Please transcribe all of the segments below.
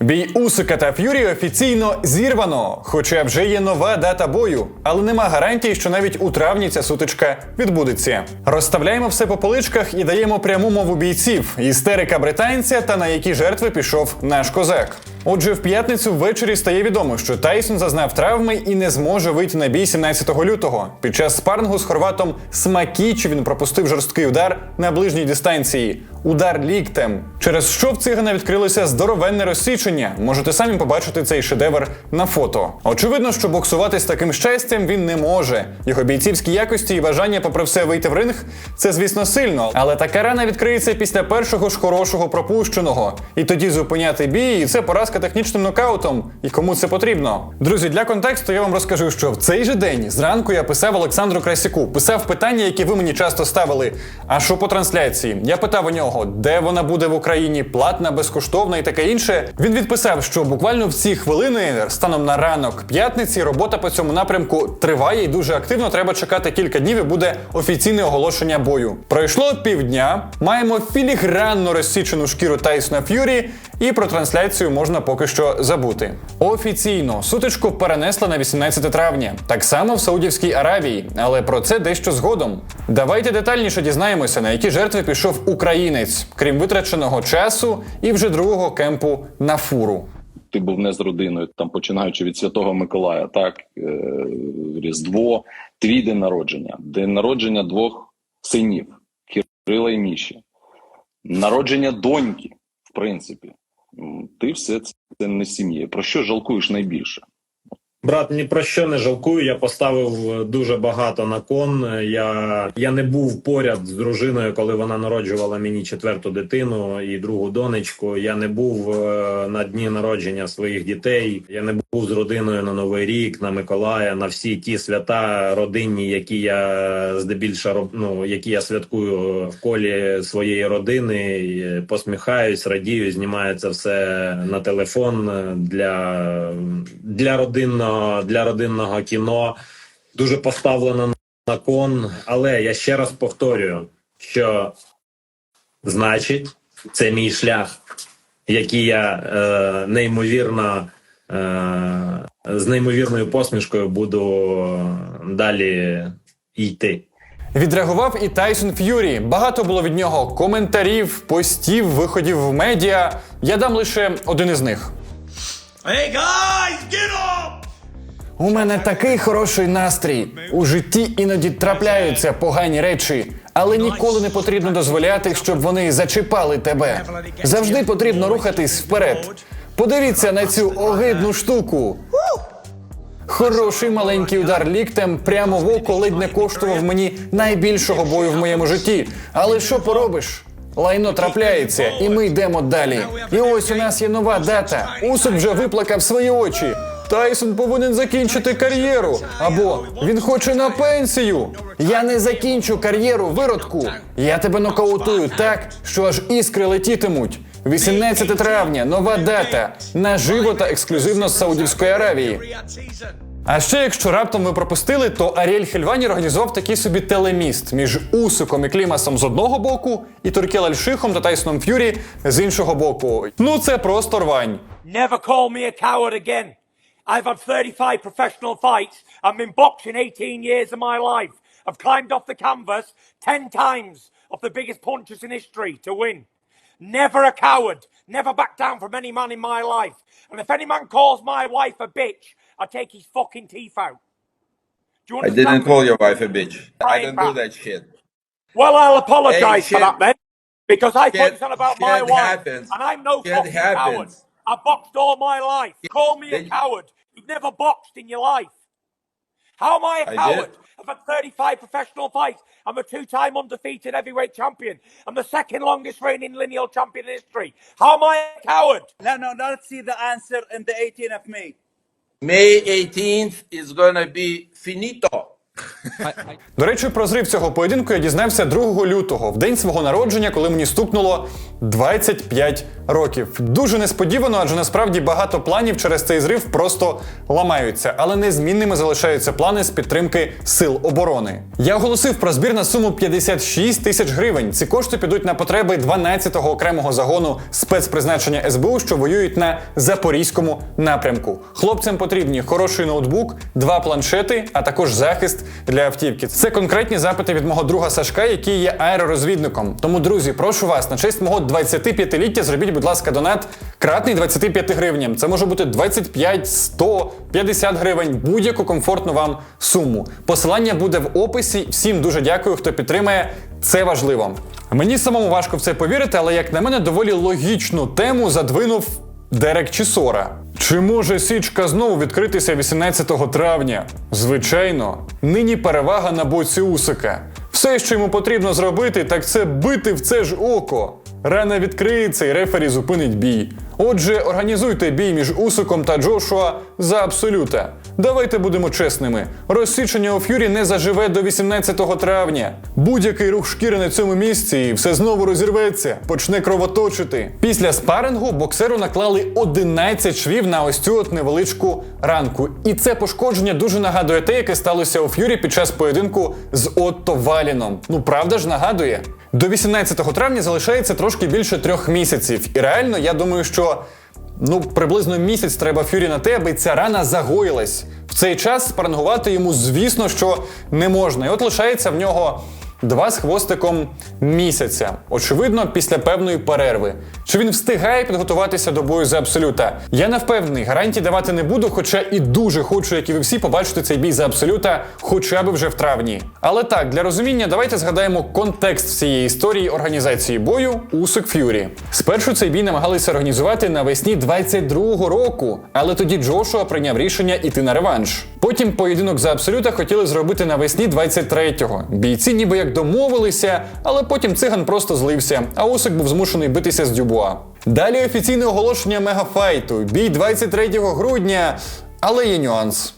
Бій Усика та Ф'юрі офіційно зірвано, хоча вже є нова дата бою, але нема гарантії, що навіть у травні ця сутичка відбудеться. Розставляємо все по поличках і даємо пряму мову бійців, істерика британця та на які жертви пішов наш козак. Отже, в п'ятницю ввечері стає відомо, що Тайсон зазнав травми і не зможе вийти на бій 17 лютого. Під час спаррингу з хорватом Смакіч він пропустив жорсткий удар на ближній дистанції. Удар ліктем, через що в цигана відкрилося здоровенне розсічення. Можете самі побачити цей шедевр на фото. Очевидно, що боксувати з таким щастям він не може. Його бійцівські якості і бажання, попри все, вийти в ринг це, звісно, сильно. Але така рана відкриється після першого ж хорошого пропущеного. І тоді зупиняти бій, і це поразка технічним нокаутом. І кому це потрібно? Друзі, для контексту я вам розкажу, що в цей же день зранку я писав Олександру Красяку, писав питання, які ви мені часто ставили. А що по трансляції? Я питав у нього, де вона буде в Україні, платна, безкоштовна і таке інше. Він відписав, що буквально в ці хвилини, станом на ранок п'ятниці, робота по цьому напрямку триває і дуже активно. Треба чекати кілька днів і буде офіційне оголошення бою. Пройшло півдня. Маємо філігранно розсічену шкіру Тайсона Ф'юрі, і про трансляцію можна поки що забути. Офіційно сутичку перенесли на 18 травня, так само в Саудівській Аравії, але про це дещо згодом. Давайте детальніше дізнаємося, на які жертви пішов українець, крім витраченого часу і вже другого кемпу на фуру. ти був не з родиною, там починаючи від Святого Миколая, так е, Різдво, твій день народження, день народження двох синів Кирила і Міші, народження доньки, в принципі. Ти все це не сім'є. Про що жалкуєш найбільше? Брат, ні про що не жалкую. Я поставив е, дуже багато на кон. Я, я не був поряд з дружиною, коли вона народжувала мені четверту дитину і другу донечку. Я не був е, на дні народження своїх дітей. Я не був з родиною на Новий рік, на Миколая, на всі ті свята родинні, які я здебільшого ну, які я святкую в колі своєї родини. Посміхаюсь, радію, знімаю це все на телефон для, для родинного для родинного кіно. Дуже поставлено на кон. Але я ще раз повторюю, що значить, це мій шлях, який я е, неймовірно з неймовірною посмішкою буду далі йти. Відреагував і Тайсон Ф'юрі. Багато було від нього коментарів, постів, виходів в медіа. Я дам лише один із них. Hey guys, get up! У мене такий хороший настрій. У житті іноді трапляються погані речі, але ніколи не потрібно дозволяти, щоб вони зачіпали тебе. Завжди потрібно рухатись вперед. Подивіться на цю огидну штуку. Хороший маленький удар ліктем прямо в око ледь не коштував мені найбільшого бою в моєму житті. Але що поробиш? Лайно трапляється, і ми йдемо далі. І ось у нас є нова дата. Усик вже виплакав свої очі. Тайсон повинен закінчити кар'єру. Або він хоче на пенсію. Я не закінчу кар'єру, виродку. Я тебе нокаутую так, що аж іскри летітимуть. 18 травня, нова дата. Наживо та ексклюзивно з Саудівської Аравії. А ще, якщо раптом ви пропустили, то Аріель Хельвані організував такий собі телеміст між Усиком і Клімасом з одного боку, і Туркел Альшихом та Тайсоном Ф'юрі з іншого боку. Ну це просто рвань. Never call me a coward again. I've had 35 professional fights. I've been boxing 18 years of my life. I've climbed off the canvas 10 times of the biggest punches in history to win. Never a coward. Never back down from any man in my life. And if any man calls my wife a bitch, I take his fucking teeth out. I didn't call your wife a bitch. I don't do that shit. Well, I'll apologise Hey, for that then, because I Shit- on about my wife, happens. and I'm no Shit fucking coward. I've boxed all my life. Call me a coward. You've never boxed in your life. How am I a I coward? did. I've had 35 professional fights. I'm a two-time undefeated heavyweight champion. I'm the second longest reigning lineal champion in history. How am I a coward? No, no, let's see the answer in the 18th of May. May 18th is gonna be finito. До речі, про зрив цього поєдинку я дізнався 2 лютого, в день свого народження, коли мені стукнуло 25 років. Дуже несподівано, адже насправді багато планів через цей зрив просто ламаються, але незмінними залишаються плани з підтримки сил оборони. Я оголосив про збір на суму 56 тисяч гривень. Ці кошти підуть на потреби 12-го окремого загону спецпризначення СБУ, що воюють на запорізькому напрямку. Хлопцям потрібні хороший ноутбук, два планшети, а також захист для автівки. Це конкретні запити від мого друга Сашка, який є аеророзвідником. Тому, друзі, прошу вас, на честь мого 25-ліття зробіть, будь ласка, донат кратний 25 гривням. Це може бути 25, 100, 50 гривень, будь-яку комфортну вам суму. Посилання буде в описі. Всім дуже дякую, хто підтримає. Це важливо. Мені самому важко в це повірити, але як на мене, доволі логічну тему задвинув Дерек Чісора. Чи може січка знову відкритися 18 травня? Звичайно, нині перевага на боці Усика. Все, що йому потрібно зробити, так це бити в це ж око. Рана відкриється і рефері зупинить бій. Отже, організуйте бій між Усиком та Джошуа за абсолюта. Давайте будемо чесними. Розсічення у Ф'юрі не заживе до 18 травня. Будь-який рух шкіри на цьому місці і все знову розірветься, почне кровоточити. Після спарингу боксеру наклали 11 швів на ось цю от невеличку ранку. І це пошкодження дуже нагадує те, яке сталося у Ф'юрі під час поєдинку з Отто Валіном. Ну правда ж нагадує. До 18 травня залишається трошки більше трьох місяців. І реально, я думаю, що ну приблизно місяць треба Фюрі на те, аби ця рана загоїлась. В цей час спарангувати йому, звісно, що не можна. І от лишається в нього два з хвостиком місяця. Очевидно, після певної перерви. Чи він встигає підготуватися до бою за абсолюта? Я не впевнений, гарантій давати не буду, хоча і дуже хочу, як і ви всі, побачити цей бій за абсолюта, хоча б вже в травні. Але так, для розуміння, давайте згадаємо контекст всієї історії організації бою Усик Ф'юрі. Спершу цей бій намагалися організувати навесні 22-го року, але тоді Джошуа прийняв рішення іти на реванш. Потім поєдинок за абсолюта хотіли зробити навесні 23-го. Бійці ніби як домовилися, але потім циган просто злився, а Усик був змушений битися з Дюбуа. Далі офіційне оголошення мегафайту. Бій 23 грудня, але є нюанс.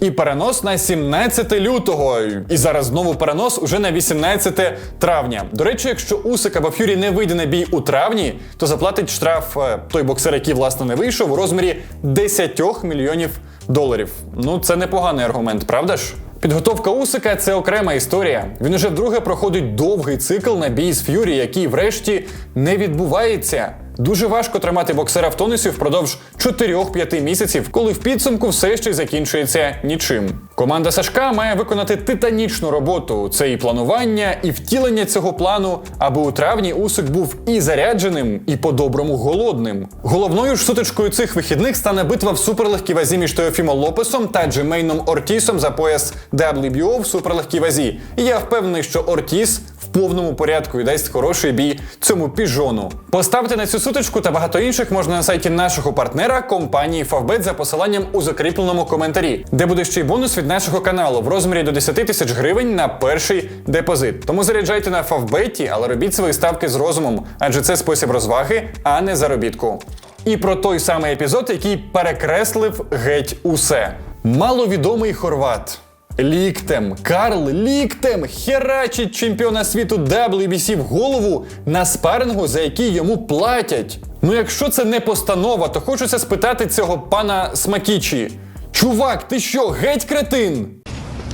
І перенос на 17 лютого. І зараз знову перенос уже на 18 травня. До речі, якщо Усик або Ф'юрі не вийде на бій у травні, то заплатить штраф е, той боксер, який власне не вийшов, у розмірі 10 мільйонів доларів. Ну це непоганий аргумент, правда ж? Підготовка Усика це окрема історія. Він уже вдруге проходить довгий цикл на бій з Ф'юрі, який врешті не відбувається. Дуже важко тримати боксера в тонусі впродовж 4-5 місяців, коли в підсумку все ще закінчується нічим. Команда Сашка має виконати титанічну роботу. Це і планування, і втілення цього плану, аби у травні Усик був і зарядженим, і по-доброму голодним. Головною ж сутичкою цих вихідних стане битва в суперлегкій вазі між Теофімо Лопесом та Джемейном Ортісом за пояс WBO в суперлегкій вазі. І я впевнений, що Ортіс повному порядку і дасть хороший бій цьому піжону. Поставити на цю сутичку та багато інших можна на сайті нашого партнера компанії Favbet за посиланням у закріпленому коментарі, де буде ще й бонус від нашого каналу в розмірі до 10 тисяч гривень на перший депозит. Тому заряджайте на Favbet, але робіть свої ставки з розумом, адже це спосіб розваги, а не заробітку. І про той самий епізод, який перекреслив геть усе. Маловідомий хорват. Ліктем, Карл ліктем херачить чемпіона світу WBC в голову на спарингу, за який йому платять. Ну якщо це не постанова, то хочеться спитати цього пана Смакічі. Чувак, ти що, геть кретин?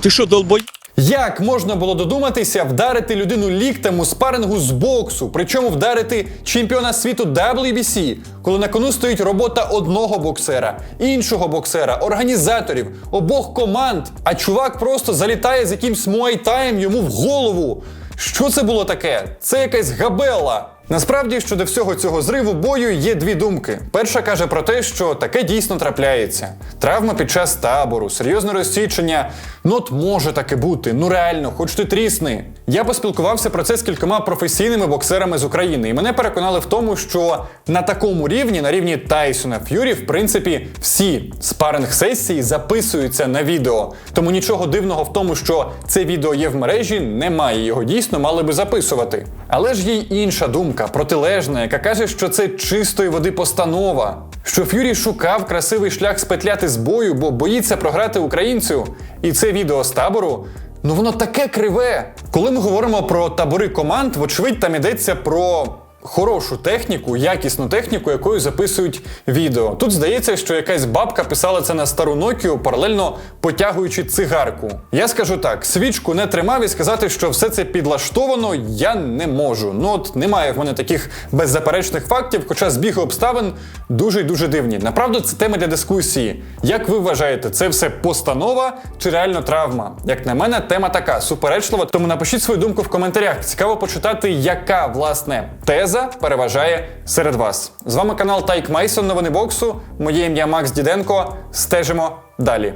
Ти що, долбой? Як можна було додуматися вдарити людину ліктем у спарингу з боксу, причому вдарити чемпіона світу WBC, коли на кону стоїть робота одного боксера, іншого боксера, організаторів, обох команд, а чувак просто залітає з якимсь муайтаєм йому в голову. Що це було таке? Це якась габела. Насправді, щодо всього цього зриву бою є дві думки. Перша каже про те, що таке дійсно трапляється. Травма під час табору, серйозне розсічення. Ну от може таке бути, ну реально, хоч ти трісни. Я поспілкувався про це з кількома професійними боксерами з України, і мене переконали в тому, що на такому рівні, на рівні Тайсона Ф'юрі, в принципі, всі спаринг сесії записуються на відео. Тому нічого дивного в тому, що це відео є в мережі, немає. Його дійсно мали би записувати. Але ж є й інша думка. Думка протилежна, яка каже, що це чистої води постанова. Що Ф'юрі шукав красивий шлях спетляти з бою, бо боїться програти українцю. І це відео з табору. Ну воно таке криве. Коли ми говоримо про табори команд, вочевидь, там йдеться про хорошу техніку, якісну техніку, якою записують відео. Тут здається, що якась бабка писала це на стару Nokia, паралельно потягуючи цигарку. Я скажу так: свічку не тримав і сказати, що все це підлаштовано, я не можу. Ну от немає в мене таких беззаперечних фактів, хоча збіги обставин дуже й дуже дивні. Направду, це тема для дискусії. Як ви вважаєте, це все постанова чи реально травма? Як на мене, тема така суперечлива. Тому напишіть свою думку в коментарях. Цікаво почитати, яка власне теза переважає серед вас. З вами канал Тайк Майсон. Новини боксу. Моє ім'я Макс Діденко. Стежимо далі.